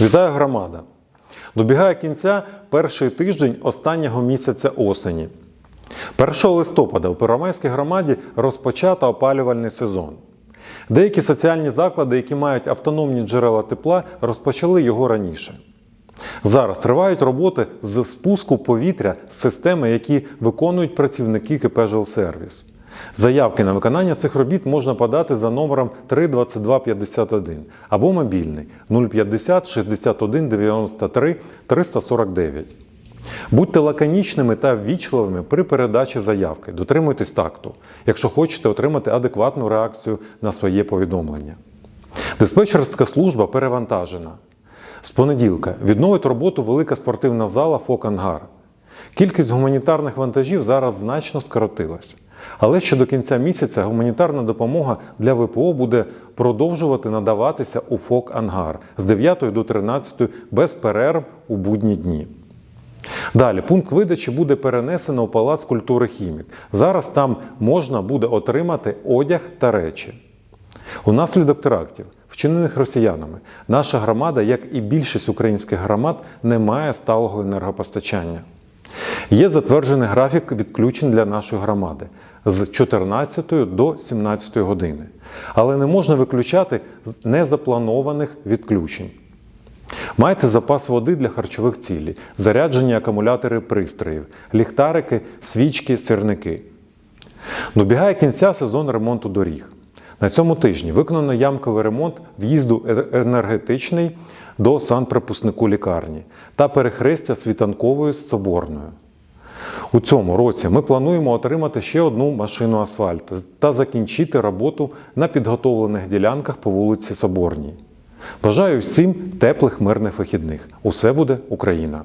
Вітаю громада! Добігає кінця перший тиждень останнього місяця осені. 1 листопада у Первомайській громаді розпочато опалювальний сезон. Деякі соціальні заклади, які мають автономні джерела тепла, розпочали його раніше. Зараз тривають роботи з спуску повітря з системи, які виконують працівники КП «Жилсервіс». Заявки на виконання цих робіт можна подати за номером 32251 або мобільний 050 61 93 349. Будьте лаконічними та ввічливими при передачі заявки. Дотримуйтесь такту, якщо хочете отримати адекватну реакцію на своє повідомлення. Диспетчерська служба перевантажена. З понеділка відновить роботу велика спортивна зала «Фок Ангар». Кількість гуманітарних вантажів зараз значно скоротилась. Але ще до кінця місяця гуманітарна допомога для ВПО буде продовжувати надаватися у ФОК Ангар з 9 до 13 без перерв у будні дні. Далі пункт видачі буде перенесено у Палац культури Хімік. Зараз там можна буде отримати одяг та речі. Унаслідок терактів, вчинених росіянами, наша громада, як і більшість українських громад, не має сталого енергопостачання. Є затверджений графік відключень для нашої громади з 14 до 17 години. Але не можна виключати незапланованих відключень. Майте запас води для харчових цілей, заряджені акумулятори пристроїв, ліхтарики, свічки, сірники. Добігає кінця сезон ремонту доріг. На цьому тижні виконано ямковий ремонт в'їзду е- енергетичний до санприпускнику лікарні та перехрестя світанкової з соборною. У цьому році ми плануємо отримати ще одну машину асфальту та закінчити роботу на підготовлених ділянках по вулиці Соборній. Бажаю всім теплих мирних вихідних. Усе буде Україна!